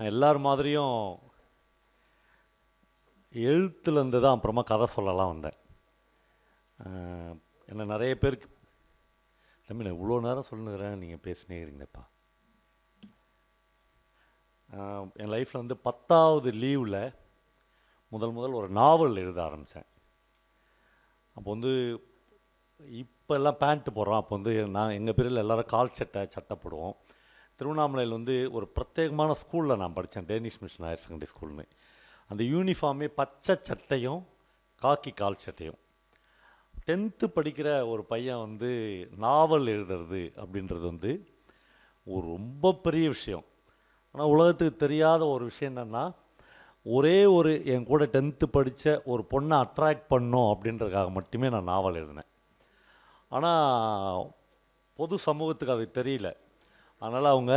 நான் எல்லார் மாதிரியும் எழுத்துலேருந்து தான் அப்புறமா கதை சொல்லலாம் வந்தேன். என்ன நிறைய பேருக்கு தம்பி நான் இவ்வளோ நேரம் சொல்லுங்கிறேன் நீங்கள் பேசினே இருங்கப்பா. என் லைஃப்பில் வந்து பத்தாவது லீவில் முதல் முதல் ஒரு நாவல் எழுத ஆரம்பித்தேன் அப்போ வந்து இப்போ எல்லாம் பேண்ட்டு போடுறோம். அப்போ வந்து நான் எங்கள் பேரில் எல்லோரும் கால் சட்டை சட்டை போடுவோம். திருவண்ணாமலையில் வந்து ஒரு பிரத்யேகமான ஸ்கூலில் நான் படித்தேன். டேனிஷ் மிஷன் ஹையர் செகண்டரி ஸ்கூல்னு. அந்த யூனிஃபார்மே பச்சை சட்டையும் காக்கி கால் சட்டையும். டென்த்து படிக்கிற ஒரு பையன் வந்து நாவல் எழுதுறது அப்படின்றது வந்து ஒரு ரொம்ப பெரிய விஷயம். ஆனால் உலகத்துக்கு தெரியாத ஒரு விஷயம் என்னென்னா ஒரே ஒரு என் கூட டென்த்து படித்த ஒரு பொண்ணை அட்ராக்ட் பண்ணோம் அப்படின்றதுக்காக மட்டுமே நான் நாவல் எழுதினேன். ஆனால் பொது சமூகத்துக்கு அது தெரியல. அதனால் அவங்க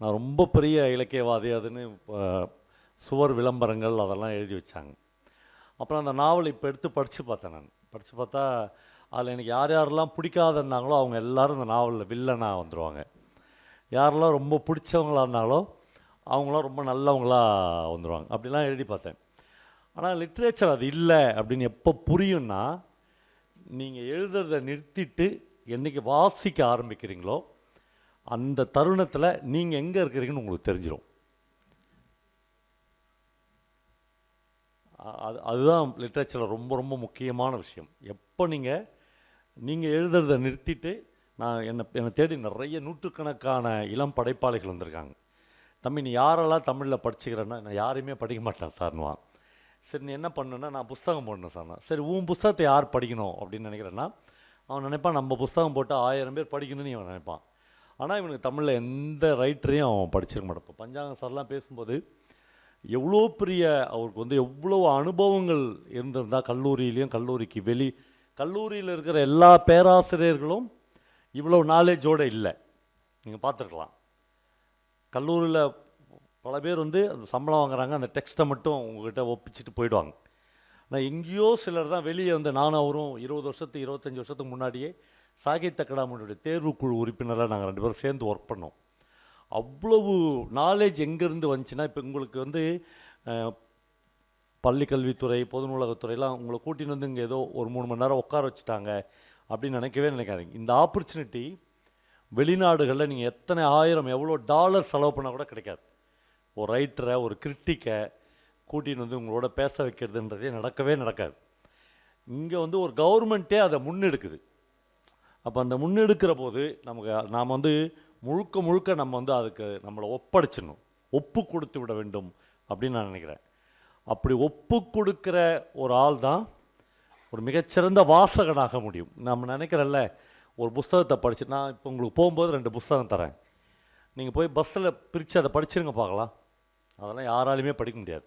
நான் ரொம்ப பெரிய இலக்கியவாதி அதுன்னு சுவர் விளம்பரங்கள் அதெல்லாம் எழுதி வச்சாங்க. அப்புறம் அந்த நாவல் இப்போ எடுத்து படித்து பார்த்தேன் நான். படித்து பார்த்தா அதில் எனக்கு யார் யாரெல்லாம் பிடிக்காதுன்னாங்களோ அவங்க எல்லாரும் இந்த நாவலில் வில்லனாக வந்துடுவாங்க யாரெல்லாம் ரொம்ப பிடிச்சவங்களாக இருந்தாங்களோ அவங்களாம் ரொம்ப நல்லவங்களாக வந்துடுவாங்க அப்படிலாம் எழுதி பார்த்தேன். ஆனால் லிட்ரேச்சர் அது இல்லை அப்படின்னு எப்போ புரியும்னா நீங்கள் எழுதுறதை நிறுத்திட்டு என்னைக்கு வாசிக்க ஆரம்பிக்கிறீங்களோ அந்த தருணத்தில் நீங்கள் எங்கே இருக்கிறீங்கன்னு உங்களுக்கு தெரிஞ்சிடும் அது அதுதான் லிட்ரேச்சரில் ரொம்ப ரொம்ப முக்கியமான விஷயம். எப்போ நீங்கள் நீங்கள் எழுதுறத நிறுத்திட்டு நான் என்னை என்னை தேடி நிறைய நூற்றுக்கணக்கான இளம் படைப்பாளிகள் வந்திருக்காங்க. தம்பி நீ யாரெல்லாம் தமிழில் படிச்சுக்கிறேன்னா நான் யாரையுமே படிக்க மாட்டேன் சார்னுவான் சரி நீ என்ன பண்ணுன்னா நான் புஸ்தகம் போடணும் சார்னா சரி உன் புஸ்தகத்தை யார் படிக்கணும் அப்படின்னு நினைக்கிறேன்னா அவன் நினைப்பான் நம்ம புஸ்தகம் போட்டு ஆயிரம் பேர் படிக்கணும்னு அவன் நினைப்பான். ஆனால் இவனுக்கு தமிழில் எந்த ரைட்டரையும் அவன் படிச்சிருக்க மாட்டான். இப்போ பஞ்சாங்க சார்லாம் பேசும்போது எவ்வளோ பெரிய அவருக்கு வந்து எவ்வளோ அனுபவங்கள் இருந்திருந்தா கல்லூரியிலையும் கல்லூரிக்கு வெளி கல்லூரியில் இருக்கிற எல்லா பேராசிரியர்களும் இவ்வளோ நாலேஜோடு இல்லை. நீங்கள் பார்த்துருக்கலாம். கல்லூரியில் பல பேர் வந்து அந்த சம்பளம் வாங்குறாங்க அந்த டெக்ஸ்ட்டை மட்டும் உங்ககிட்ட ஒப்பிச்சிட்டு போயிடுவாங்க. ஆனால் எங்கேயோ சிலர் தான் வெளியே வந்து நானும் அவரும் இருபது வருஷத்துக்கு இருபத்தஞ்சி வருஷத்துக்கு முன்னாடியே சாகித்ய அகாடமியுடைய தேர்வுக்குழு உறுப்பினராக நாங்கள் ரெண்டு பேரும் சேர்ந்து ஒர்க் பண்ணோம். அவ்வளவு நாலேஜ் எங்கேருந்து வந்துச்சுன்னா இப்போ உங்களுக்கு வந்து பள்ளிக்கல்வித்துறை பள்ளி கல்வித்துறை பொது நூலகத்துறையெல்லாம் உங்களை கூட்டின்னு வந்து இங்கே ஏதோ ஒரு மூணு மணி நேரம் உட்கார வச்சுட்டாங்க அப்படின்னு நினைக்கவே நினைக்காதீங்க. இந்த ஆப்பர்ச்சுனிட்டி வெளிநாடுகளில் நீங்கள் எத்தனை ஆயிரம் எவ்வளோ டாலர் செலவு பண்ணால் கூட கிடைக்காது. ஒரு ரைட்டரை ஒரு கிரிட்டிக்கை கூட்டின்னு வந்து உங்களோட பேச வைக்கிறதுன்றதே நடக்கவே நடக்காது. இங்கே வந்து ஒரு கவர்மெண்ட்டே அதை முன்னெடுக்குது. அப்போ அந்த முன்னெடுக்கிற போது நமக்கு நாம் வந்து முழுக்க முழுக்க நம்ம வந்து அதுக்கு நம்மளை ஒப்படைச்சிடணும். ஒப்பு கொடுத்து விட வேண்டும் அப்படின்னு நான் நினைக்கிறேன். அப்படி ஒப்பு கொடுக்குற ஒரு ஆள் தான் ஒரு மிகச்சிறந்த வாசகனாக முடியும். நம்ம நினைக்கிறல்ல ஒரு புஸ்தகத்தை படிச்சு நான் இப்போ உங்களுக்கு போகும்போது ரெண்டு புஸ்தகம் தரேன். நீங்கள் போய் பஸ்ஸில் பிரித்து அதை படிச்சிருங்க பார்க்கலாம். அதெல்லாம் யாராலையுமே படிக்க முடியாது.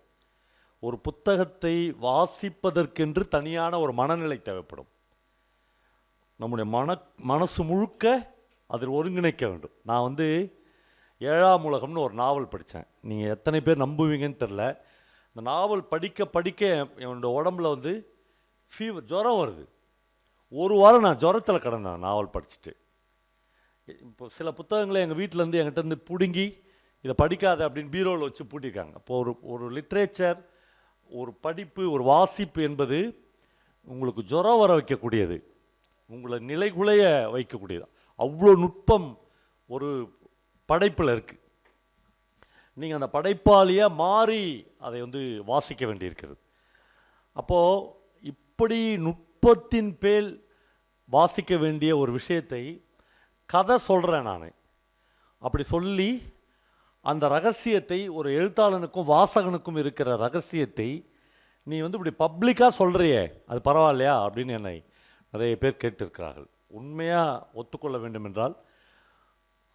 ஒரு புத்தகத்தை வாசிப்பதற்கென்று தனியான ஒரு மனநிலை தேவைப்படும். நம்முடைய மன மனசு முழுக்க அதில் ஒருங்கிணைக்க வேண்டும். நான் வந்து ஏழாம் உலகம்னு ஒரு நாவல் படித்தேன். நீங்கள் எத்தனை பேர் நம்புவீங்கன்னு தெரில. இந்த நாவல் படிக்க படிக்க என்னோட உடம்புல வந்து ஃபீவர் ஜுரம் வருது. ஒரு வாரம் நான் ஜுரத்தில் கிடந்தேன் நாவல் படிச்சுட்டு. இப்போ சில புத்தகங்களை எங்கள் வீட்டிலேருந்து என்கிட்ட இருந்து பிடுங்கி இதை படிக்காத அப்படின்னு பீரோவில் வச்சு பூட்டியிருக்காங்க. இப்போ ஒரு ஒரு லிட்ரேச்சர் ஒரு படிப்பு ஒரு வாசிப்பு என்பது உங்களுக்கு ஜுரம் வர வைக்கக்கூடியது. உங்களை நிலைகுலைய வைக்கக்கூடியது அவ்வளோ நுட்பம் ஒரு படைப்பில் இருக்குது நீங்கள் அந்த படைப்பாளியாக மாறி அதை வந்து வாசிக்க வேண்டியிருக்கிறது. அப்போது இப்படி நுட்பத்தின் பேல் வாசிக்க வேண்டிய ஒரு விஷயத்தை கதை சொல்கிறேன் நான். அப்படி சொல்லி அந்த ரகசியத்தை ஒரு எழுத்தாளனுக்கும் வாசகனுக்கும் இருக்கிற ரகசியத்தை நீ வந்து இப்படி பப்ளிக்காக சொல்கிறியே அது பரவாயில்லையா அப்படின்னு என்னை நிறைய பேர் கேட்டிருக்கிறார்கள். உண்மையாக ஒத்துக்கொள்ள வேண்டும் என்றால்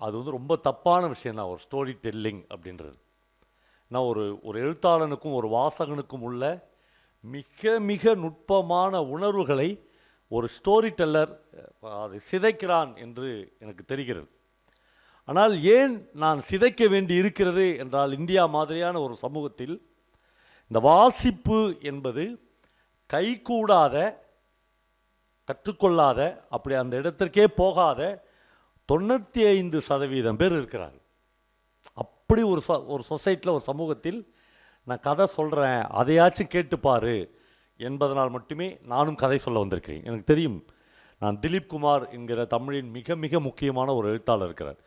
அது வந்து ரொம்ப தப்பான விஷயம் தான் ஒரு ஸ்டோரி டெல்லிங் அப்படின்றது. நான் ஒரு ஒரு எழுத்தாளனுக்கும் ஒரு வாசகனுக்கும் உள்ள மிக மிக நுட்பமான உணர்வுகளை ஒரு ஸ்டோரி டெல்லர் அதை சிதைக்கிறான் என்று எனக்கு தெரிகிறது. ஆனால் ஏன் நான் சிதைக்க வேண்டி இருக்கிறது என்றால் இந்தியா மாதிரியான ஒரு சமூகத்தில் இந்த வாசிப்பு என்பது கைகூடாத கற்றுக்கொள்ளாத அப்படி அந்த இடத்திற்கே போகாத தொண்ணூற்றி ஐந்து சதவீதம் பேர் இருக்கிறார்கள் அப்படி ஒரு ச ஒரு சொசைட்டியில் ஒரு சமூகத்தில் நான் கதை சொல்கிறேன் அதையாச்சும் கேட்டுப்பார் என்பதனால் மட்டுமே நானும் கதை சொல்ல வந்திருக்கிறேன். எனக்கு தெரியும் நான் திலீப் குமார் என்கிற தமிழின் மிக மிக முக்கியமான ஒரு எழுத்தாளர் இருக்கிறார்.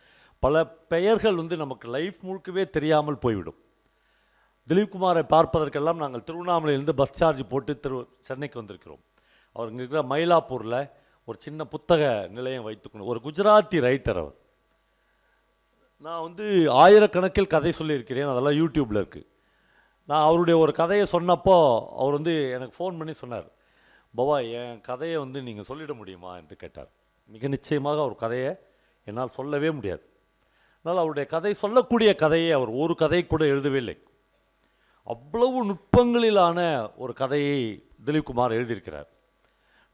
பல பெயர்கள் வந்து நமக்கு லைஃப் முழுக்கவே தெரியாமல் போய்விடும். திலீப் குமாரை பார்ப்பதற்கெல்லாம் நாங்கள் திருவண்ணாமலையிலிருந்து பஸ் சார்ஜ் போட்டு திரு சென்னைக்கு வந்திருக்கிறோம். அவர் இங்கே இருக்கிற மயிலாப்பூரில் ஒரு சின்ன புத்தக நிலையம் வைத்துக்கணும். ஒரு குஜராத்தி ரைட்டர் அவர். நான் வந்து ஆயிரக்கணக்கில் கதை சொல்லியிருக்கிறேன். அதெல்லாம் யூடியூப்பில் இருக்குது நான் அவருடைய ஒரு கதையை சொன்னப்போ அவர் வந்து எனக்கு ஃபோன் பண்ணி சொன்னார். பவா என் கதையை வந்து நீங்கள் சொல்லிட முடியுமா? என்று கேட்டார். மிக நிச்சயமாக அவர் கதையை என்னால் சொல்லவே முடியாது. அதனால் அவருடைய கதை சொல்லக்கூடிய கதையை அவர் ஒரு கதை கூட எழுதவே இல்லை அவ்வளவு நுட்பங்களிலான ஒரு கதையை திலீப் குமார் எழுதியிருக்கிறார்.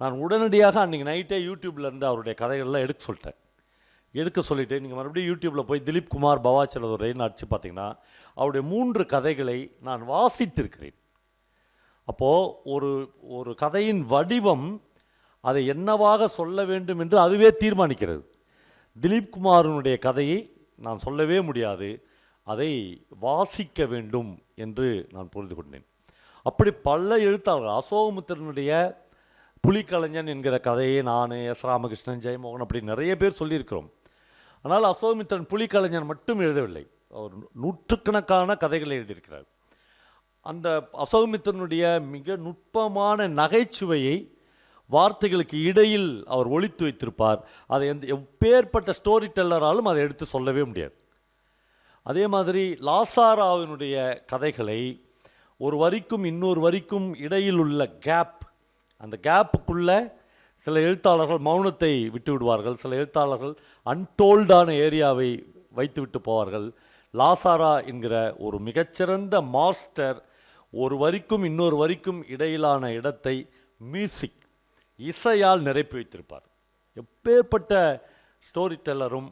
நான் உடனடியாக அன்றைக்கி நைட்டே யூடியூப்லேருந்து அவருடைய கதைகள்லாம் எடுக்க சொல்லிட்டேன். எடுக்க சொல்லிவிட்டு நீங்கள் மறுபடியும் யூடியூப்பில் போய் திலீப் குமார் பவாச்சலதுரைன்னு அடித்து பார்த்தீங்கன்னா அவருடைய மூன்று கதைகளை நான் வாசித்திருக்கிறேன். அப்போது ஒரு ஒரு கதையின் வடிவம் அதை என்னவாக சொல்ல வேண்டும் என்று அதுவே தீர்மானிக்கிறது. திலீப் குமாரனுடைய கதையை நான் சொல்லவே முடியாது அதை வாசிக்க வேண்டும் என்று நான் புரிந்து கொண்டேன். அப்படி பல எழுத்தாளர்கள் அசோகமுத்திரனுடைய புலிக்கலைஞன் என்கிற கதையை நான் எஸ் ராமகிருஷ்ணன் ஜெயமோகன் அப்படி நிறைய பேர் சொல்லியிருக்கிறோம். ஆனால் அசோமித்தன் புலிக்கலைஞன் மட்டும் எழுதவில்லை. அவர் நூற்றுக்கணக்கான கதைகளை எழுதியிருக்கிறார். அந்த அசோகமித்திரனுடைய மிக நுட்பமான நகைச்சுவையை வார்த்தைகளுக்கு இடையில் அவர் ஒழித்து வைத்திருப்பார். அதை எந்த எப்பேற்பட்ட ஸ்டோரி டெல்லராலும் அதை எடுத்து சொல்லவே முடியாது. அதே மாதிரி லாசாராவினுடைய கதைகளை ஒரு வரிக்கும் இன்னொரு வரிக்கும் இடையில் உள்ள கேப் அந்த கேப்புக்குள்ள சில எழுத்தாளர்கள் மௌனத்தை விட்டு விடுவார்கள் சில எழுத்தாளர்கள் அன்டோல்டான ஏரியாவை வைத்துவிட்டு போவார்கள். லாசாரா என்கிற ஒரு மிகச்சிறந்த மாஸ்டர் ஒரு வரிக்கும் இன்னொரு வரிக்கும் இடையிலான இடத்தை மியூசிக் இசையால் நிரப்பி வைத்திருப்பார். எப்பேற்பட்ட ஸ்டோரி டெல்லரும்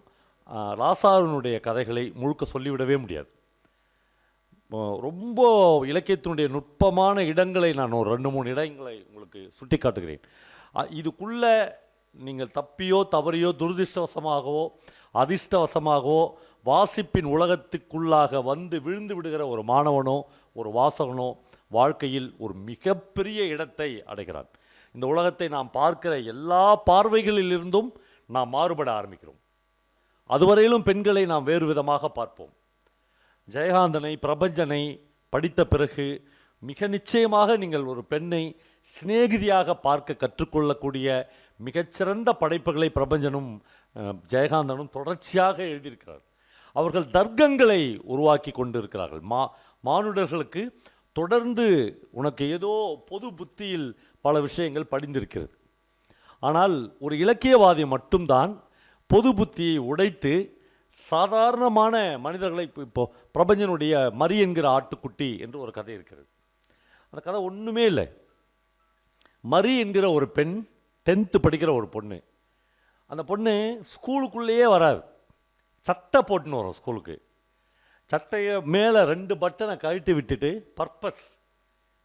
ராசாவினுடைய கதைகளை முழுக்க சொல்லிவிடவே முடியாது. ரொம்ப இலக்கியத்தினுடைய நுட்பமான இடங்களை நான் ஒரு ரெண்டு மூணு இடங்களை சுட்டி காட்டுகிறேன் இதுக்குள்ளே நீங்கள் தப்பியோ தவறியோ துரதிர்ஷ்டவசமாகவோ அதிர்ஷ்டவசமாகவோ வாசிப்பின் உலகத்துக்குள்ளாக வந்து விழுந்து விடுகிற ஒரு மாணவனோ ஒரு வாசகனோ வாழ்க்கையில் ஒரு மிகப்பெரிய இடத்தை அடைகிறான். இந்த உலகத்தை நாம் பார்க்கிற எல்லா பார்வைகளிலிருந்தும் நாம் மாறுபட ஆரம்பிக்கிறோம். அதுவரையிலும் பெண்களை நாம் வேறு விதமாக பார்ப்போம். ஜெயகாந்தனை பிரபஞ்சனை படித்த பிறகு மிக நிச்சயமாக நீங்கள் ஒரு பெண்ணை சிநேகிதியாக பார்க்க கற்றுக்கொள்ளக்கூடிய மிகச்சிறந்த படைப்புகளை பிரபஞ்சனும் ஜெயகாந்தனும் தொடர்ச்சியாக எழுதியிருக்கிறார். அவர்கள் தர்க்கங்களை உருவாக்கி கொண்டிருக்கிறார்கள். மா மானுடர்களுக்கு தொடர்ந்து உனக்கு ஏதோ பொது புத்தியில் பல விஷயங்கள் படிந்திருக்கிறது. ஆனால் ஒரு இலக்கியவாதி மட்டும்தான் பொது புத்தியை உடைத்து சாதாரணமான மனிதர்களை இப்போ இப்போ பிரபஞ்சனுடைய மரி என்கிற ஆட்டுக்குட்டி என்று ஒரு கதை இருக்கிறது. அந்த கதை ஒன்றுமே இல்லை. மரி என்கிற ஒரு பெண் டென்த்து படிக்கிற ஒரு பொண்ணு. அந்த பொண்ணு ஸ்கூலுக்குள்ளேயே வராது. சட்டை போட்டுன்னு வரும் ஸ்கூலுக்கு. சட்டையை மேலே ரெண்டு பட்டனை கழட்டி விட்டுட்டு பர்பஸ்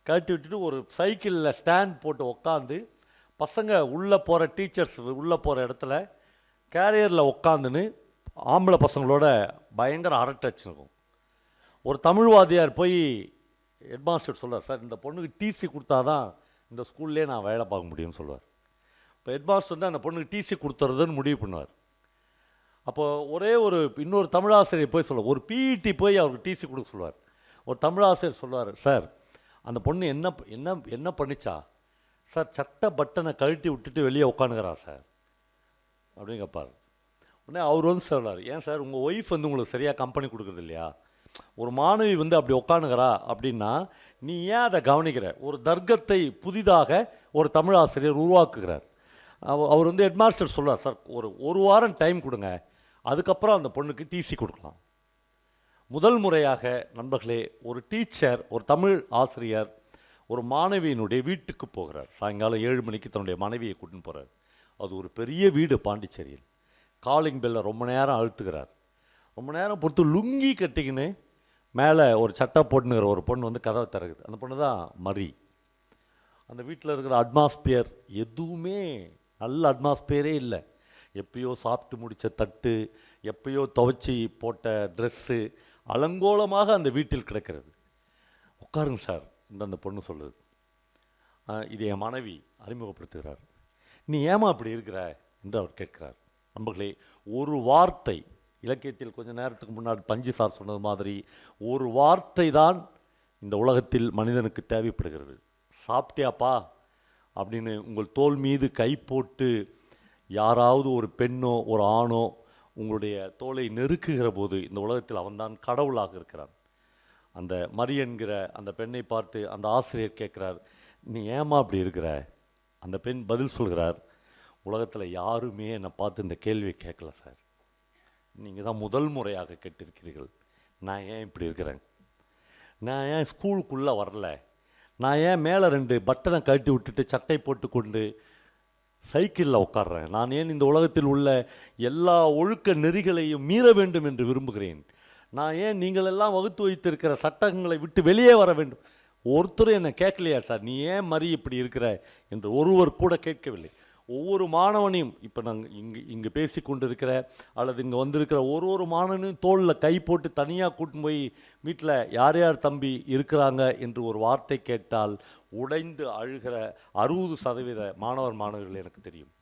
கழட்டி விட்டுட்டு ஒரு சைக்கிளில் ஸ்டாண்ட் போட்டு உக்காந்து பசங்க உள்ளே போகிற டீச்சர்ஸ் உள்ளே போகிற இடத்துல கேரியரில் உக்காந்துன்னு ஆம்பளை பசங்களோட பயங்கர அரட்டச்சு இருக்கும் ஒரு தமிழ்வாதியார் போய் ஹெட்மாஸ்டர் சொல்கிறார் சார் இந்த பொண்ணுக்கு டிசி கொடுத்தாதான் இந்த ஸ்கூல்லே நான் வேலை பார்க்க முடியும்னு சொல்லுவார். இப்போ ஹெட்மாஸ்டர் வந்து அந்த பொண்ணுக்கு டிசி கொடுத்துறதுன்னு முடிவு பண்ணுவார். அப்போது ஒரே ஒரு இன்னொரு தமிழாசிரியர் போய் சொல்லுவார். ஒரு பிஇடி போய் அவருக்கு டிசி கொடுக்க சொல்லுவார். ஒரு தமிழாசிரியர் சொல்லுவார் சார் அந்த பொண்ணு என்ன என்ன என்ன பண்ணிச்சா? சார் சட்டை பட்டனை கழட்டி விட்டுட்டு வெளியே உட்காந்துக்கிறா சார். அப்படின்னு கேட்பார். உடனே அவர் வந்து சொல்றாரு ஏன் சார் உங்கள் ஒய்ஃப் வந்து உங்களுக்கு சரியாக கம்பெனி கொடுக்குறது இல்லையா? ஒரு மாணவி வந்து அப்படி உட்காந்துக்கிறா அப்படின்னா நீ ஏன் அதை கவனிக்கிற? ஒரு தர்க்கத்தை புதிதாக ஒரு தமிழ் ஆசிரியர் உருவாக்குகிறார் அவர் வந்து ஹெட்மாஸ்டர் சொல்கிறார் சார் ஒரு ஒரு வாரம் டைம் கொடுங்க அதுக்கப்புறம் அந்த பொண்ணுக்கு டிசி கொடுக்கலாம். முதல் முறையாக நண்பர்களே ஒரு டீச்சர் ஒரு தமிழ் ஆசிரியர் ஒரு மாணவியினுடைய வீட்டுக்கு போகிறார். சாயங்காலம் ஏழு மணிக்கு தன்னுடைய மனைவியை கூட்டின்னு போகிறார் அது ஒரு பெரிய வீடு பாண்டிச்சேரியில். காலிங் பெல்லை ரொம்ப நேரம் அழுத்துகிறார். ரொம்ப நேரம் பொறுத்து லுங்கி கட்டிக்கின்னு மேலே ஒரு சட்டை போட்டுனுங்கிற ஒரு பொண்ணு வந்து கதவை திறக்குது. அந்த பொண்ணு தான் மரி. அந்த வீட்டில் இருக்கிற அட்மாஸ்பியர் எதுவுமே நல்ல அட்மாஸ்பியரே இல்லை. எப்பயோ சாப்பிட்டு முடித்த தட்டு எப்பயோ துவைச்சி போட்ட ட்ரெஸ்ஸு அலங்கோலமாக அந்த வீட்டில் கிடக்கிறது. உட்காருங்க சார் என்று அந்த பொண்ணு சொல்லுது. இது என் மனைவி அறிமுகப்படுத்துகிறார். நீ ஏமா அப்படி இருக்கிற? என்று அவர் கேட்கிறார். நண்பர்களே ஒரு வார்த்தை இலக்கியத்தில் கொஞ்ச நேரத்துக்கு முன்னாடி பஞ்சு சார் சொன்னது மாதிரி ஒரு வார்த்தை தான் இந்த உலகத்தில் மனிதனுக்கு தேவைப்படுகிறது. சாப்பிட்டியாப்பா? அப்படின்னு உங்கள் தோல் மீது கை போட்டு யாராவது ஒரு பெண்ணோ ஒரு ஆணோ உங்களுடைய தோலை நெருக்குகிற போது இந்த உலகத்தில் அவன்தான் கடவுளாக இருக்கிறான். அந்த மரி என்கிற அந்த பெண்ணை பார்த்து அந்த ஆசிரியர் கேட்குறார் நீ ஏமா அப்படி இருக்கிற? அந்த பெண் பதில் சொல்கிறார் உலகத்தில் யாருமே என்னை பார்த்து இந்த கேள்வியை கேட்கல சார். நீங்கள் தான் முதல் முறையாக கேட்டிருக்கிறீர்கள். நான் ஏன் இப்படி இருக்கிறேன்? நான் ஏன் ஸ்கூலுக்குள்ளே வரல? நான் ஏன் மேலே ரெண்டு பட்டனை கழட்டி விட்டுட்டு சட்டை போட்டு கொண்டு சைக்கிளில் உட்காடுறேன் நான் ஏன் இந்த உலகத்தில் உள்ள எல்லா ஒழுக்க நெறிகளையும் மீற வேண்டும் என்று விரும்புகிறேன்? நான் ஏன் நீங்கள் எல்லாம் வகுத்து வைத்திருக்கிற சட்டங்களை விட்டு வெளியே வர வேண்டும்? ஒருத்தரும் என்னை கேட்கலையா சார்? நீ ஏன் மறி இப்படி இருக்கிற? என்று ஒருவர் கூட கேட்கவில்லை. ஒவ்வொரு மாணவனையும் இப்போ நாங்கள் இங்கே இங்கே பேசி கொண்டிருக்கிற அல்லது இங்கே வந்திருக்கிற ஒரு ஒரு மாணவனையும் தோளில் கை போட்டு தனியாக கூட்டின்னு போய் வீட்டில் யார் யார் தம்பி இருக்கிறாங்க என்று ஒரு வார்த்தை கேட்டால் உடைந்து அழுகிற அறுபது சதவீத மாணவர் மாணவர்கள் எனக்கு தெரியும்.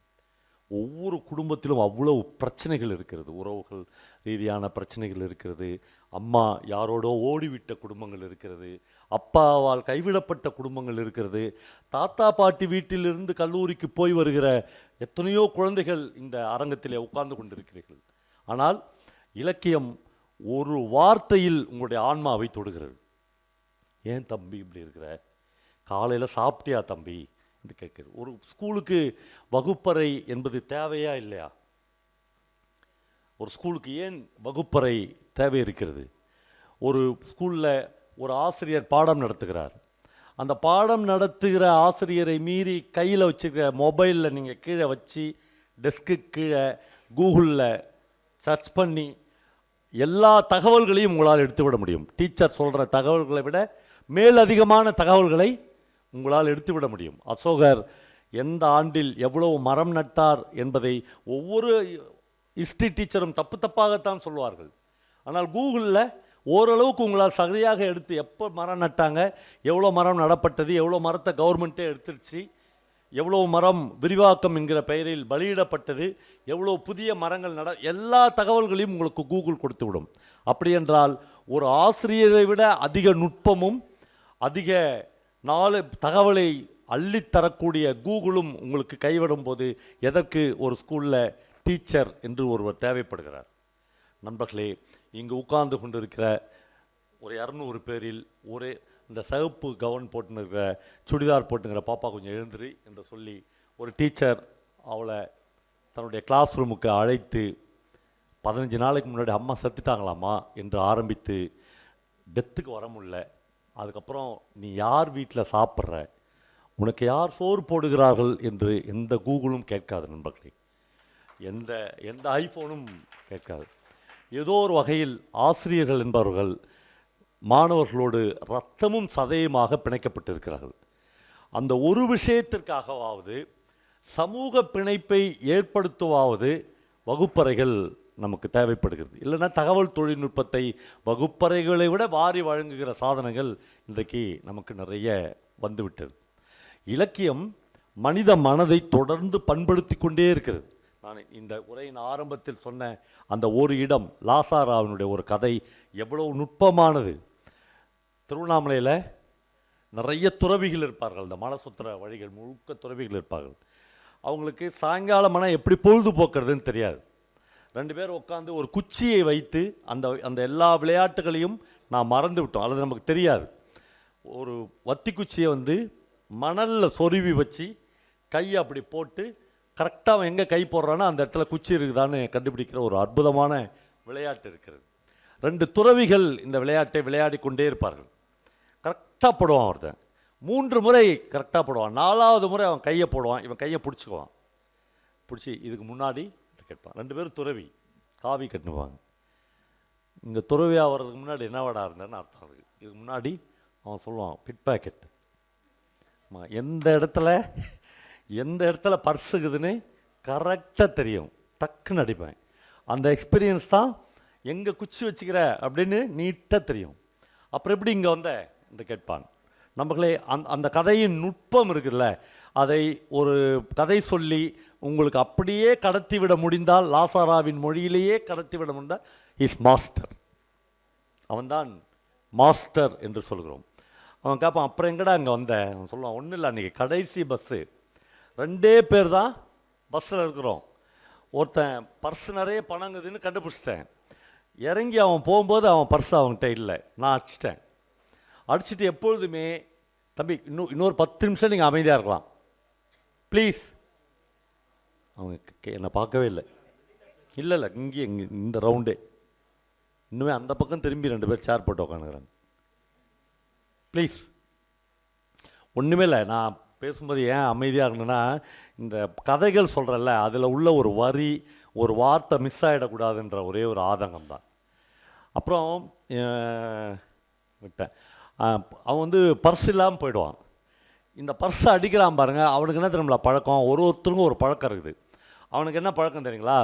ஒவ்வொரு குடும்பத்திலும் அவ்வளவு பிரச்சனைகள் இருக்கிறது. உறவுகள் ரீதியான பிரச்சனைகள் இருக்கிறது. அம்மா யாரோடோ ஓடிவிட்ட குடும்பங்கள் இருக்கிறது. அப்பாவால் கைவிடப்பட்ட குடும்பங்கள் இருக்கிறது. தாத்தா பாட்டி வீட்டிலிருந்து கல்லூரிக்கு போய் வருகிற எத்தனையோ குழந்தைகள் இந்த அரங்கத்திலே உட்கார்ந்து கொண்டிருக்கிறீர்கள். ஆனால் இலக்கியம் ஒரு வார்த்தையில் உங்களுடைய ஆன்மாவை தொடுகிறது. ஏன் தம்பி இப்படி இருக்கிற? காலையில் சாப்பிட்டியா தம்பி? என்று கேட்குறது. ஒரு ஸ்கூலுக்கு வகுப்பறை என்பது தேவையா இல்லையா? ஒரு ஸ்கூலுக்கு ஏன் வகுப்பறை தேவை இருக்கிறது? ஒரு ஸ்கூலில் ஒரு ஆசிரியர் பாடம் நடத்துகிறார். அந்த பாடம் நடத்துகிற ஆசிரியரை மீறி கையில் வச்சுக்கிற மொபைலில் நீங்கள் கீழே வச்சு டெஸ்க்கு கீழே கூகுளில் சர்ச் பண்ணி எல்லா தகவல்களையும் உங்களால் எடுத்துவிட முடியும். டீச்சர் சொல்கிற தகவல்களை விட மேலதிகமான தகவல்களை உங்களால் எடுத்துவிட முடியும். அசோகர் எந்த ஆண்டில் எவ்வளவு மரம் நட்டார் என்பதை ஒவ்வொரு ஹிஸ்ட்ரி டீச்சரும் தப்பு தப்பாகத்தான் சொல்வார்கள். ஆனால் கூகுளில் ஓரளவுக்கு உங்களால் சகதியாக எடுத்து எப்போ மரம் நட்டாங்க எவ்வளோ மரம் நடப்பட்டது எவ்வளோ மரத்தை கவர்மெண்ட்டே எடுத்துருச்சு எவ்வளோ மரம் விரிவாக்கம் என்கிற பெயரில் பலியிடப்பட்டது எவ்வளோ புதிய மரங்கள் நட எல்லா தகவல்களையும் உங்களுக்கு கூகுள் கொடுத்து விடும். அப்படி என்றால் ஒரு ஆசிரியரை விட அதிக நுட்பமும் அதிக நாலு தகவலை அள்ளித் தரக்கூடிய கூகுளும் உங்களுக்கு கைவிடும் போது எதற்கு ஒரு ஸ்கூலில் டீச்சர் என்று ஒருவர் தேவைப்படுகிறார். நண்பர்களே இங்கே உட்கார்ந்து கொண்டிருக்கிற ஒரு இரநூறு பேரில் ஒரே இந்த சிவப்பு கவுன் இருக்கிற சுடிதார் போட்டுங்கிற பாப்பா கொஞ்சம் எழுந்துரு என்று சொல்லி ஒரு டீச்சர் அவளை தன்னுடைய கிளாஸ் ரூமுக்கு அழைத்து பதினஞ்சு நாளைக்கு முன்னாடி அம்மா செத்துட்டாங்களாமா என்று ஆரம்பித்து டெத்துக்கு வர முடியல. அதுக்கப்புறம் நீ யார் வீட்டில் சாப்பிட்ற? உனக்கு யார் சோறு போடுகிறார்கள்? என்று எந்த கூகுளும் கேட்காது நண்பர்களே. எந்த எந்த ஐஃபோனும் கேட்காது. ஏதோ ஒரு வகையில் ஆசிரியர்கள் என்பவர்கள் மாணவர்களோடு ரத்தமும் சதையுமாக பிணைக்கப்பட்டிருக்கிறார்கள். அந்த ஒரு விஷயத்திற்காகவாவது சமூக பிணைப்பை ஏற்படுத்துவாவது வகுப்பறைகள் நமக்கு தேவைப்படுகிறது. இல்லைன்னா தகவல் தொழில்நுட்பத்தை வகுப்பறைகளை விட வாரி வழங்குகிற சாதனங்கள் இன்றைக்கு நமக்கு நிறைய வந்துவிட்டது. இலக்கியம் மனித மனதை தொடர்ந்து பண்படுத்தி கொண்டே இருக்கிறது. நான் இந்த உரையின் ஆரம்பத்தில் சொன்ன அந்த ஒரு இடம் லாசாராவினுடைய ஒரு கதை எவ்வளவு நுட்பமானது. திருவண்ணாமலையில் நிறைய துறவிகள் இருப்பார்கள். இந்த மலசுத்திர வழிகள் முழுக்க துறவிகள் இருப்பார்கள். அவங்களுக்கு சாயங்காலமான எப்படி பொழுதுபோக்குறதுன்னு தெரியாது. ரெண்டு பேர் உட்காந்து ஒரு குச்சியை வைத்து அந்த அந்த எல்லா விளையாட்டுகளையும் நான் மறந்து விட்டோம். அல்லது நமக்கு தெரியாது. ஒரு வத்தி குச்சியை வந்து மணலில் சொருவி வச்சு கையை அப்படி போட்டு கரெக்டாக அவன் எங்கே கை போடுறானோ அந்த இடத்துல குச்சி இருக்குதான்னு கண்டுபிடிக்கிற ஒரு அற்புதமான விளையாட்டு இருக்கிறது. ரெண்டு துறவிகள் இந்த விளையாட்டை விளையாடி கொண்டே இருப்பார்கள். கரெக்டாக போடுவான் ஒருத்தன் மூன்று முறை கரெக்டாக போடுவான். நாலாவது முறை அவன் கையை போடுவான். இவன் கையை பிடிச்சிக்குவான். பிடிச்சி இதுக்கு முன்னாடி கேட்பான். ரெண்டு பேரும் துறவி. காவி கட்டுவாங்க. இங்கே துறவியாக வர்றதுக்கு முன்னாடி என்ன வடா இருந்தேன்னு அர்த்தம் இருக்குது இதுக்கு முன்னாடி அவன் சொல்லுவான் பிட் பேக்கெட். எந்த இடத்துல எந்த இடத்துல பர்ஸுக்குதுன்னு கரெக்டாக தெரியும். டக்குன்னு அடிப்பேன். அந்த எக்ஸ்பீரியன்ஸ் தான் எங்கே குச்சி வச்சுக்கிற அப்படின்னு நீட்டாக தெரியும். அப்புறம் எப்படி இங்கே வந்த? என்று கேட்பான். நம்மளே அந் அந்த கதையின் நுட்பம் இருக்குல்ல அதை ஒரு கதை சொல்லி உங்களுக்கு அப்படியே கடத்தி விட முடிந்தால் லாசாராவின் மொழியிலேயே கடத்தி விட முடிந்தால் இஸ் மாஸ்டர் அவன்தான் மாஸ்டர் என்று சொல்கிறோம். அவன் கேட்பான் அப்புறம் எங்கடா அங்கே வந்த? அவன் சொல்லுவான் ஒன்றும் இல்லை அன்றைக்கி கடைசி பஸ்ஸு ரெண்டே பேர் தான் பஸ்ஸில் இருக்கிறோம். ஒருத்தன் பர்ஸ் நிறைய பணங்குதுன்னு கண்டுபிடிச்சிட்டேன். இறங்கி அவன் போகும்போது அவன் பர்ஸ் அவன்கிட்ட இல்லை. நான் அடிச்சிட்டேன். அடிச்சிட்டு எப்பொழுதுமே தம்பி இன்னும் இன்னொரு பத்து நிமிஷம் நீங்கள் அமைதியாக இருக்கலாம். ப்ளீஸ் அவங்க கே- என்னை பார்க்கவே இல்லை. இல்லை இல்லை இங்கே இங்கே இந்த ரவுண்டே இன்னுமே அந்த பக்கம் திரும்பி ரெண்டு பேர் சேர் போட்டு உட்காந்துக்கிறாங்க ப்ளீஸ் ஒன்றுமே இல்லை நான் பேசும்போது ஏன் அமைதியாக இருந்தேன்னா இந்த கதைகள் சொல்கிறல்ல அதில் உள்ள ஒரு வரி ஒரு வார்த்தை மிஸ் ஆகிடக்கூடாதுன்ற ஒரே ஒரு ஆதங்கம் தான். அப்புறம் விட்டேன். அவன் வந்து பர்ஸ் இல்லாமல் போயிடுவான். இந்த பர்ஸை அடிக்கிறான் பாருங்கள் அவனுக்கு என்ன தெரியுங்களா பழக்கம்? ஒரு ஒருத்தருக்கும் ஒரு பழக்கம் இருக்குது. அவனுக்கு என்ன பழக்கம் தெரியுங்களா?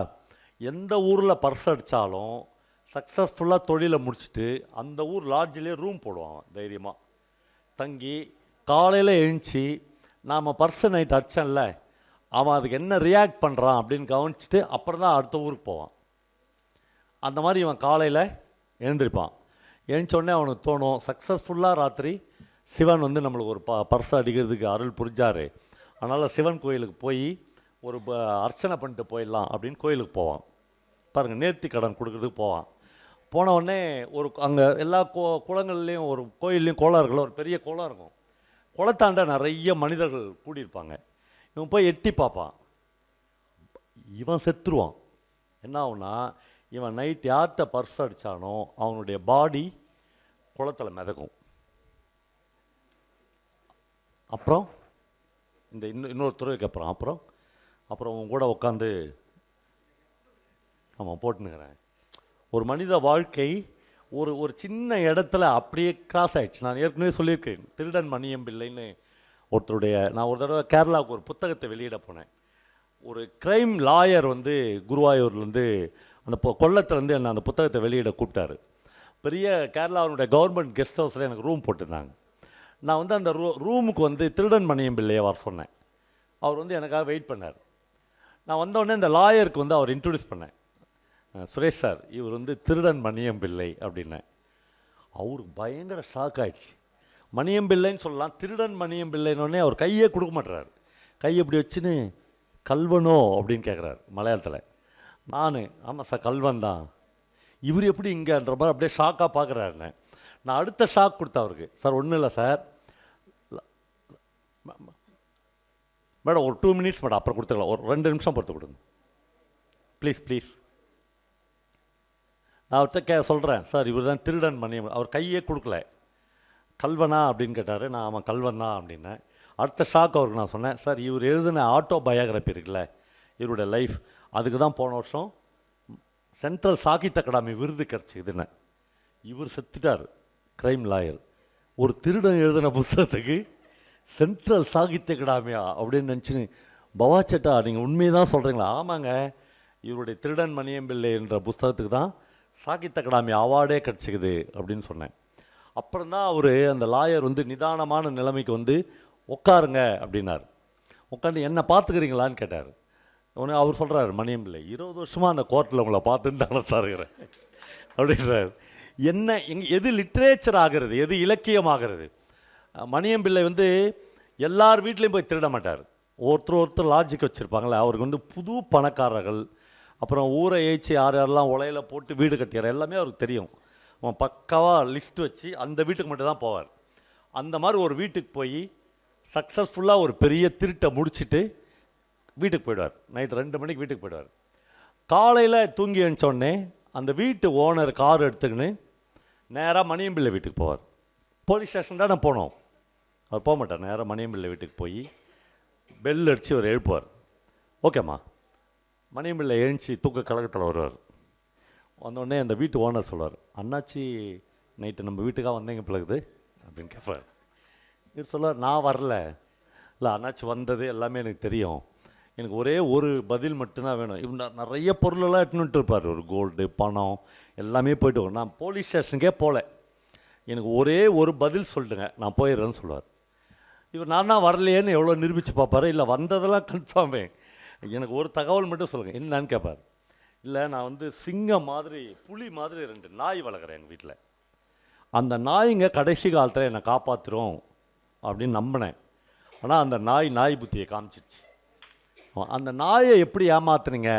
எந்த ஊரில் பர்ஸ் அடித்தாலும் சக்ஸஸ்ஃபுல்லாக தொழிலை முடிச்சுட்டு அந்த ஊர் லாட்ஜிலே ரூம் போடுவான் தைரியமாக தங்கி காலையில் எழுந்துச்சி நாம் பர்சனை நைட் அவன் அதுக்கு என்ன ரியாக்ட் பண்ணுறான் அப்படின்னு கவனிச்சுட்டு அப்புறம் தான் அடுத்த ஊருக்கு போவான். அந்த மாதிரி இவன் காலையில் எழுந்திருப்பான். எழுந்தோடனே அவனுக்கு தோணும் சக்ஸஸ்ஃபுல்லாக ராத்திரி சிவன் வந்து நம்மளுக்கு ஒரு ப பர்ஸ் அடிக்கிறதுக்கு அருள் புரிஞ்சாரு. அதனால் சிவன் கோயிலுக்கு போய் ஒரு ப- அர்ச்சனை பண்ணிட்டு போயிடலாம் அப்படின்னு கோயிலுக்கு போவான். பாருங்கள் நேர்த்தி கடன் கொடுக்குறதுக்கு போவான். போன உடனே ஒரு அங்கே எல்லா கோ குளங்கள்லேயும் ஒரு கோயில்லையும் குளம் இருக்குல்ல ஒரு பெரிய கோளம் இருக்கும். குளத்தாண்ட நிறைய மனிதர்கள் கூடியிருப்பாங்க. இவன் போய் எட்டி பார்ப்பான். இவன் செத்துருவான். என்ன ஆகுனா இவன் நைட் யார்கிட்ட பர்ஸ் அடித்தானோ அவனுடைய பாடி குளத்துல மிதக்கும். அப்புறம் இந்த இன்னும் இன்னொரு துறைக்கு அப்புறம் அப்புறம் அப்புறம் உன் கூட உட்காந்து ஆமாம் போட்டுனுக்கிறேன். ஒரு மனித வாழ்க்கை ஒரு ஒரு சின்ன இடத்துல அப்படியே கிராஸ் ஆகிடுச்சு நான் ஏற்கனவே சொல்லியிருக்கேன் திருடன் மணியம் பிள்ளைன்னு ஒருத்தருடைய நான் ஒரு தடவை கேரளாவுக்கு ஒரு புத்தகத்தை வெளியிட போனேன். ஒரு கிரைம் லாயர் வந்து குருவாயூர்லேருந்து அந்த பொ- கொல்லத்துலேருந்து என்னை அந்த புத்தகத்தை வெளியிட கூப்பிட்டாரு. பெரிய கேரளாவினுடைய கவர்மெண்ட் கெஸ்ட் ஹவுஸில் எனக்கு ரூம் போட்டிருந்தாங்க. நான் வந்து அந்த ரூ ரூமுக்கு வந்து திருடன் மணியம் பிள்ளையை வர சொன்னேன். அவர் வந்து எனக்காக வெயிட் பண்ணார். நான் வந்தோடனே இந்த லாயருக்கு வந்து அவர் இன்ட்ரடியூஸ் பண்ணேன். சுரேஷ் சார் இவர் வந்து திருடன் மணியம் பிள்ளை அப்படின்னேன் அவருக்கு பயங்கர ஷாக் ஆயிடுச்சு. மணியம் பிள்ளைன்னு சொல்லலாம் திருடன் மணியம் பிள்ளைன்னொடனே அவர் கையே கொடுக்க மாட்டுறாரு கை எப்படி வச்சுன்னு கல்வனோ அப்படின்னு கேட்குறாரு மலையாளத்தில். நான் ஆமாம் சார் கல்வன் தான். இவர் எப்படி இங்கேன்ற மாதிரி அப்படியே ஷாக்காக பார்க்குறாருன்னு நான் அடுத்த ஷாக் கொடுத்தேன் அவருக்கு. சார் ஒன்றும் இல்லை சார். மேடம் ஒரு டூ மினிட்ஸ் மேடம் அப்புறம் கொடுத்துக்கலாம். ஒரு ரெண்டு நிமிஷம் பொறுத்து கொடுங்க. ப்ளீஸ் ப்ளீஸ் அவர்கிட்ட கே சொல்கிறேன் சார் இவர் தான் திருடன் மணியம் அவர் கையே கொடுக்கல. கல்வனா? அப்படின்னு கேட்டார். நான் அவன் கல்வன் தான் அப்படின்னேன். அடுத்த ஷாக் அவருக்கு நான் சொன்னேன் சார் இவர் எழுதின ஆட்டோ பயோகிராஃபி இருக்குல்ல இவருடைய லைஃப் அதுக்கு தான் போன வருஷம் சென்ட்ரல் சாகித்ய அகாடமி விருது கிடச்சிதுன்னு. இவர் செத்துட்டார் க்ரைம் லாயர் ஒரு திருடன் எழுதின புஸ்தகத்துக்கு சென்ட்ரல் சாகித்ய அகாடமியா அப்படின்னு நினச்சின்னு பவாச்சட்டா நீங்கள் உண்மையை தான் சொல்கிறீங்களா ஆமாங்க இவருடைய திருடன் மணியம்பிள்ளை என்ற புஸ்தகத்துக்கு தான் சாகித்ய அகாடமி அவார்டே கிடச்சிக்குது அப்படின்னு சொன்னேன். அப்புறம் தான் அவர் அந்த லாயர் வந்து நிதானமான நிலைமைக்கு வந்து உட்காருங்க அப்படின்னார். உட்காந்து என்ன பார்த்துக்கிறீங்களான்னு கேட்டார். உடனே அவர் சொல்கிறாரு மணியம்பிள்ளை இருபது வருஷமாக அந்த கோர்ட்டில் உங்களை பார்த்துன்னு தானே சார் அப்படின்றார். என்ன எங் எது லிட்ரேச்சர் ஆகிறது எது இலக்கியம் ஆகிறது? மணியம்பிள்ளை வந்து எல்லார் வீட்லேயும் போய் திருட மாட்டார். ஒருத்தர் ஒருத்தர் லாஜிக் வச்சுருப்பாங்களே அவருக்கு வந்து புது பணக்காரர்கள் அப்புறம் ஊரை ஏய்ச்சி யார் யாரெல்லாம் உலையில் போட்டு வீடு கட்டிடுற எல்லாமே அவருக்கு தெரியும். அவன் பக்காவாக லிஸ்ட் வச்சு அந்த வீட்டுக்கு மட்டும் தான் போவார். அந்த மாதிரி ஒரு வீட்டுக்கு போய் சக்ஸஸ்ஃபுல்லாக ஒரு பெரிய திருட்டை முடிச்சுட்டு வீட்டுக்கு போயிடுவார். நைட் ரெண்டு மணிக்கு வீட்டுக்கு போயிடுவார். காலையில் தூங்கி எழுந்த உடனே அந்த வீட்டு ஓனர் கார் எடுத்துக்கின்னு நேராக மணியம்பிள்ளை வீட்டுக்கு போவார். போலீஸ் ஸ்டேஷன் தானே போனோம். அவர் போக மாட்டார். நேராக மணியம்பிள்ளை வீட்டுக்கு போய் பெல் அடித்து அவர் எழுப்புவார். ஓகேம்மா? மணியம்பிள்ளை எழுந்துச்சி தூக்க கழகத்தில் வருவார். வந்தோடனே அந்த வீட்டு ஓனர் சொல்வார் அண்ணாச்சி நைட்டு நம்ம வீட்டுக்காக வந்தேங்க பிள்ளைக்குது அப்படின்னு கேட்பார் இவர் சொல்லுவார் நான் வரல. இல்லை அண்ணாச்சி வந்தது எல்லாமே எனக்கு தெரியும். எனக்கு ஒரே ஒரு பதில் மட்டும்தான் வேணும். இவன் நிறைய பொருளெல்லாம் எடுத்துன்னு இருப்பார் ஒரு கோல்டு பணம் எல்லாமே போயிட்டு வரும். நான் போலீஸ் ஸ்டேஷனுக்கே போகல எனக்கு ஒரே ஒரு பதில் சொல்லிட்டுங்க நான் போயிடுறேன்னு சொல்லுவார். இவர் நான் தான் வரலையேன்னு எவ்வளோ நிரூபித்து பார்ப்பாரு? இல்லை வந்ததெல்லாம் கன்ஃபார்மே எனக்கு ஒரு தகவல் மட்டும் சொல்லுங்கள் என்னன்னு கேட்பார் இல்லை நான் வந்து சிங்கம் மாதிரி புலி மாதிரி ரெண்டு நாய் வளர்க்குறேன் எங்கள் வீட்டில் அந்த நாய்ங்க கடைசி காலத்தில் என்னை காப்பாற்றுறோம் அப்படின்னு நம்பினேன். ஆனால் அந்த நாய் நாய் புத்தியை காமிச்சிச்சு அந்த நாயை எப்படி ஏமாத்துனீங்க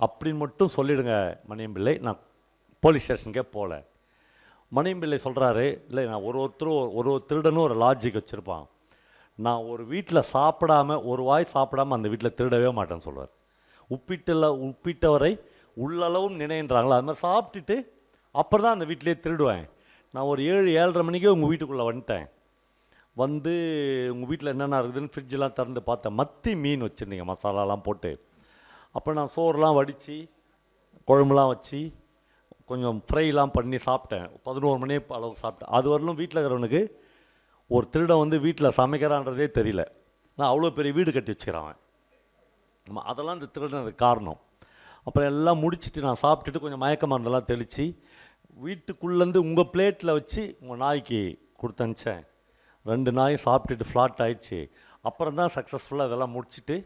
அப்படின்னு மட்டும் சொல்லிடுங்க மணியம்பிள்ளை. நான் போலீஸ் ஸ்டேஷனுக்கே போகல மணியம்பிள்ளை சொல்கிறாரு இல்லை நான் ஒரு ஒருத்தரும் ஒரு ஒரு திருடனும் ஒரு லாஜிக் வச்சுருப்பான். நான் ஒரு வீட்டில் சாப்பிடாம ஒரு வாய் சாப்பிடாம அந்த வீட்டில் திருடவே மாட்டேன்னு சொல்லுவார் உப்பிட்டில் உப்பிட்டவரை உள்ளளவும் நினைன்றாங்களா? அது மாதிரி சாப்பிட்டுட்டு அப்புறம் தான் அந்த வீட்டிலே திருடுவேன். நான் ஒரு ஏழு ஏழரை மணிக்கே உங்கள் வீட்டுக்குள்ளே வந்துட்டேன். வந்து உங்கள் வீட்டில் என்னென்ன இருக்குதுன்னு ஃப்ரிட்ஜெலாம் திறந்து பார்த்தேன் மத்தி மீன் வச்சுருந்தீங்க மசாலாலாம் போட்டு. அப்போ நான் சோறுலாம் வடித்து குழம்புலாம் வச்சு கொஞ்சம் ஃப்ரைலாம் பண்ணி சாப்பிட்டேன். பதினோரு மணி அளவு சாப்பிட்டேன். அது வரலும் வீட்டில் இருக்கிறவனுக்கு ஒரு திருடன் வந்து வீட்டில் சமைக்கிறான்றதே தெரியல. நான் அவ்வளோ பெரிய வீடு கட்டி வச்சுக்கிறான் நம்ம அதெல்லாம் இந்த திருடனுக்கு காரணம். அப்புறம் எல்லாம் முடிச்சிட்டு நான் சாப்பிட்டுட்டு கொஞ்சம் மயக்க மருந்தெல்லாம் தெளித்து வீட்டுக்குள்ளேருந்து உங்கள் பிளேட்டில் வச்சு உங்கள் நாய்க்கு கொடுத்தனுச்சேன். ரெண்டு நாயும் சாப்பிட்டுட்டு ஃப்ளாட் ஆயிடுச்சு. அப்புறம் தான் சக்ஸஸ்ஃபுல்லாக இதெல்லாம் முடிச்சுட்டு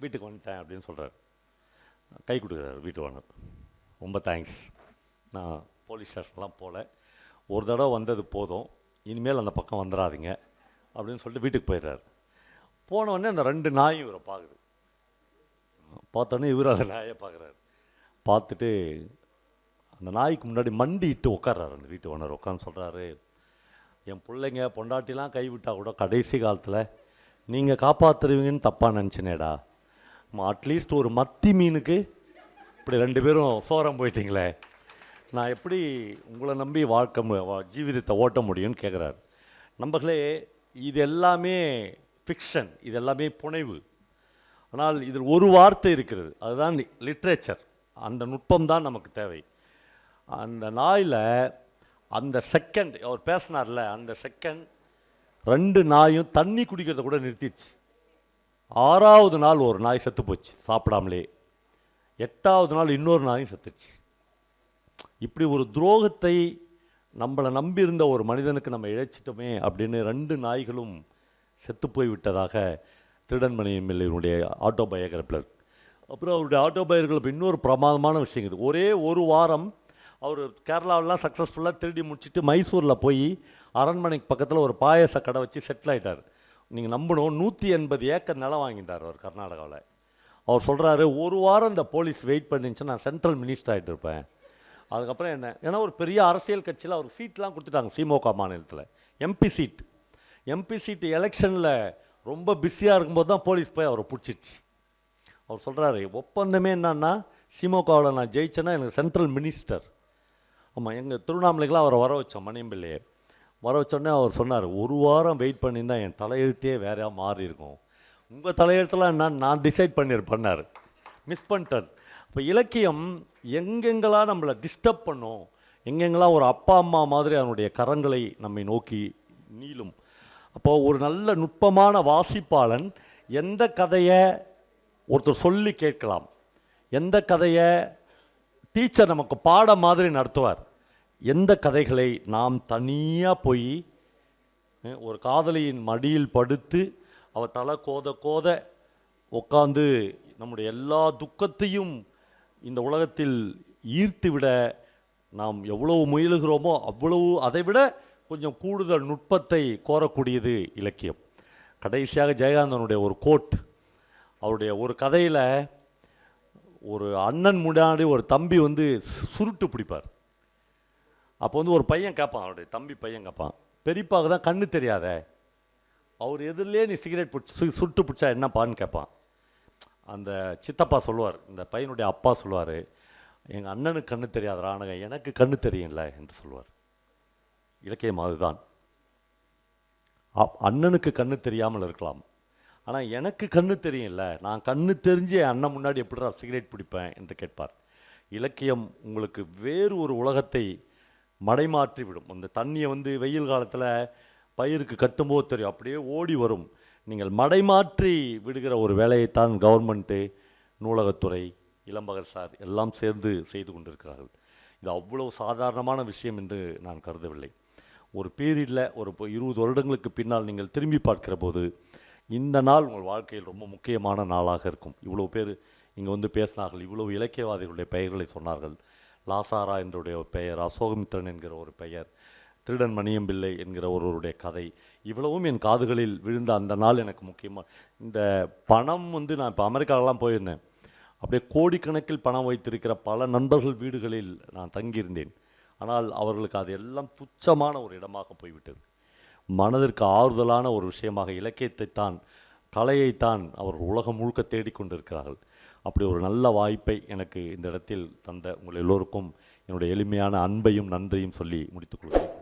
வீட்டுக்கு வந்துட்டேன் அப்படின்னு சொல்கிறார் கை கொடுக்குறாரு வீட்டு ஓனர். ரொம்ப தேங்க்ஸ் நான் போலீஸ் ஸ்டேஷன்லாம் போகல ஒரு தடவை வந்தது போதும். இனிமேல் அந்த பக்கம் வந்துடாதீங்க அப்படின்னு சொல்லிட்டு வீட்டுக்கு போயிடுறாரு. போன அந்த ரெண்டு நாயும் இவரை பார்க்குது. பார்த்தோன்னே இவர் அந்த நாயை பார்க்குறாரு. பார்த்துட்டு அந்த நாய்க்கு முன்னாடி மண்டிட்டு உட்கார்றாரு அந்த வீட்டு ஓனர். உட்காந்து சொல்கிறாரு என் பிள்ளைங்க பொண்டாட்டிலாம் கைவிட்டால் கூட கடைசி காலத்தில் நீங்கள் காப்பாற்றுருவீங்கன்னு தப்பாக நினச்சினேடா. அட்லீஸ்ட் ஒரு மத்தி மீனுக்கு இப்படி ரெண்டு பேரும் சோரம் போயிட்டீங்களே. நான் எப்படி உங்களை நம்பி வாழ்க்கை மு- ஜீவிதத்தை ஓட்ட முடியும்னு கேட்குறாரு நம்பர்களே இது எல்லாமே ஃபிக்ஷன் இது எல்லாமே புனைவு. ஆனால் இதில் ஒரு வார்த்தை இருக்கிறது அதுதான் லிட்ரேச்சர் அந்த நுட்பம் தான் நமக்கு தேவை. அந்த நாயில் அந்த செகண்ட் அவர் பேசினார்ல அந்த செகண்ட் ரெண்டு நாயும் தண்ணி குடிக்கிறத கூட நிறுத்திடுச்சு. ஆறாவது நாள் ஒரு நாய் செத்து போச்சு சாப்பிடாமலே. எட்டாவது நாள் இன்னொரு நாயும் செத்துச்சு. இப்படி ஒரு துரோகத்தை நம்மளை நம்பியிருந்த ஒரு மனிதனுக்கு நம்ம இழைச்சிட்டோமே அப்படின்னு ரெண்டு நாய்களும் செத்து விட்டதாக திருடன்மணி எம்எல்ஏனுடைய ஆட்டோபயோகிராஃபில் அப்புறம் அவருடைய ஆட்டோபயோகிராஃபில் இன்னொரு பிரமாதமான விஷயம் இது ஒரே ஒரு வாரம் அவர் கேரளாவெலாம் சக்ஸஸ்ஃபுல்லாக திருடி முடிச்சுட்டு மைசூரில் போய் அரண்மனைக்கு பக்கத்தில் ஒரு பாயச கடை வச்சு செட்டில் ஆகிட்டார் நீங்கள் நம்பணும் நூற்றி எண்பது ஏக்கர் நிலம் வாங்கிட்டார் அவர் கர்நாடகாவில். அவர் சொல்கிறாரு ஒரு வாரம் இந்த போலீஸ் வெயிட் பண்ணிச்சு நான் சென்ட்ரல் மினிஸ்டர் ஆகிட்டு இருப்பேன் அதுக்கப்புறம் என்ன? ஏன்னா ஒரு பெரிய அரசியல் கட்சியில் அவர் சீட்லாம் கொடுத்துட்டாங்க சிமோகா மாநிலத்தில். MP seat. எம்பி சீட் எலெக்ஷனில் ரொம்ப பிஸியாக இருக்கும்போது தான் போலீஸ் போய் அவரை பிடிச்சிச்சு அவர் சொல்கிறாரு ஒப்பந்தமே என்னன்னா சிமோகாவில் நான் ஜெயிச்சேன்னா எனக்கு சென்ட்ரல் மினிஸ்டர் ஆமாம் எங்கள் திருவண்ணாமலைக்கெலாம் அவரை வர வச்சோம் மணியம்பிள்ளையே. வர வச்சோடனே அவர் சொன்னார் ஒரு வாரம் வெயிட் பண்ணியிருந்தா என் தலையெழுத்தே வேறையாக மாறி இருக்கும் உங்கள் தலையெழுத்தெல்லாம் என்னன்னு நான் டிசைட் பண்ணியிருப்பேன்னாரு மிஸ் பண்ணிட்டேன். இப்போ இலக்கியம் எங்கெங்கெல்லாம் நம்மளை டிஸ்டர்ப் பண்ணும் எங்கெங்கெல்லாம் ஒரு அப்பா அம்மா மாதிரி அதனுடைய கரங்களை நம்மை நோக்கி நீளும். அப்போது ஒரு நல்ல நுட்பமான வாசிப்பாளன் எந்த கதையை ஒருத்தர் சொல்லி கேட்கலாம். எந்த கதையை டீச்சர் நமக்கு பாடம் மாதிரி நடத்துவார். எந்த கதைகளை நாம் தனியாக போய் ஒரு காதலியின் மடியில் படுத்து அவள் தலை கோத கோத உட்காந்து நம்முடைய எல்லா துக்கத்தையும் இந்த உலகத்தில் ஈர்த்து விட நாம் எவ்வளவு முயலுகிறோமோ அவ்வளவு அதை விட கொஞ்சம் கூடுதல் நுட்பத்தை கோரக்கூடியது இலக்கியம். கடைசியாக ஜெயகாந்தனுடைய ஒரு கோட். அவருடைய ஒரு கதையில் ஒரு அண்ணன் முன்னாடி ஒரு தம்பி வந்து சுருட்டு பிடிப்பார். அப்போ வந்து ஒரு பையன் கேட்பான் அவருடைய தம்பி பையன் கேட்பான் பெரியப்பாவுக்கு தான் கண்ணு தெரியாதே அவர் எதிரிலே நீ சிகரெட் பிடிச்சி சுருட்டு பிடிச்சா என்னப்பான்னு கேட்பான். அந்த சித்தப்பா சொல்லுவார் இந்த பையனுடைய அப்பா சொல்லுவார் எங்கள் அண்ணனுக்கு கண்ணு தெரியாதரா ஆனால் எனக்கு கண்ணு தெரியும்ல என்று சொல்லுவார். இலக்கியம் அதுதான். அப்- அண்ணனுக்கு கண்ணு தெரியாமல் இருக்கலாம். ஆனால் எனக்கு கண்ணு தெரியும்ல நான் கண்ணு தெரிஞ்சு என் அண்ணன் முன்னாடி எப்படிடா சிகரெட் பிடிப்பேன் என்று கேட்பார். இலக்கியம் உங்களுக்கு வேறு ஒரு உலகத்தை மடைமாற்றி விடும். அந்த தண்ணியை வந்து வெயில் காலத்தில் பயிருக்கு கட்டும்போது தெரியும் அப்படியே ஓடி வரும். நீங்கள் மடைமாற்றி விடுகிற ஒரு வேலையைத்தான் கவர்மெண்ட்டு நூலகத்துறை இளம்பகர் சார் எல்லாம் சேர்ந்து செய்து கொண்டிருக்கிறார்கள். இது அவ்வளவு சாதாரணமான விஷயம் என்று நான் கருதவில்லை. ஒரு பீரியடில் ஒரு இப்போ இருபது வருடங்களுக்கு பின்னால் நீங்கள் திரும்பி பார்க்கிற போது இந்த நாள் உங்கள் வாழ்க்கையில் ரொம்ப முக்கியமான நாளாக இருக்கும். இவ்வளோ பேர் இங்கே வந்து பேசினார்கள். இவ்வளோ இலக்கியவாதிகளுடைய பெயர்களை சொன்னார்கள். லாசாரா என்றுடைய பெயர் அசோகமித்திரன் என்கிற ஒரு பெயர் திருடன் மணியம்பிள்ளை என்கிற ஒருவருடைய கதை இவ்வளவும் என் காதுகளில் விழுந்த அந்த நாள் எனக்கு முக்கியமாக இந்த பணம் வந்து நான் இப்போ அமெரிக்காவெல்லாம் போயிருந்தேன். அப்படியே கோடிக்கணக்கில் பணம் வைத்திருக்கிற பல நண்பர்கள் வீடுகளில் நான் தங்கியிருந்தேன். ஆனால் அவர்களுக்கு அது எல்லாம் துச்சமான ஒரு இடமாக போய்விட்டது. மனதிற்கு ஆறுதலான ஒரு விஷயமாக இலக்கியத்தைத்தான் கலையைத்தான் அவர்கள் உலகம் முழுக்க தேடிக்கொண்டிருக்கிறார்கள் அப்படி ஒரு நல்ல வாய்ப்பை எனக்கு இந்த இடத்தில் தந்த உங்கள் எல்லோருக்கும் என்னுடைய எளிமையான அன்பையும் நன்றியும் சொல்லி முடித்துக் கொள்கிறேன்.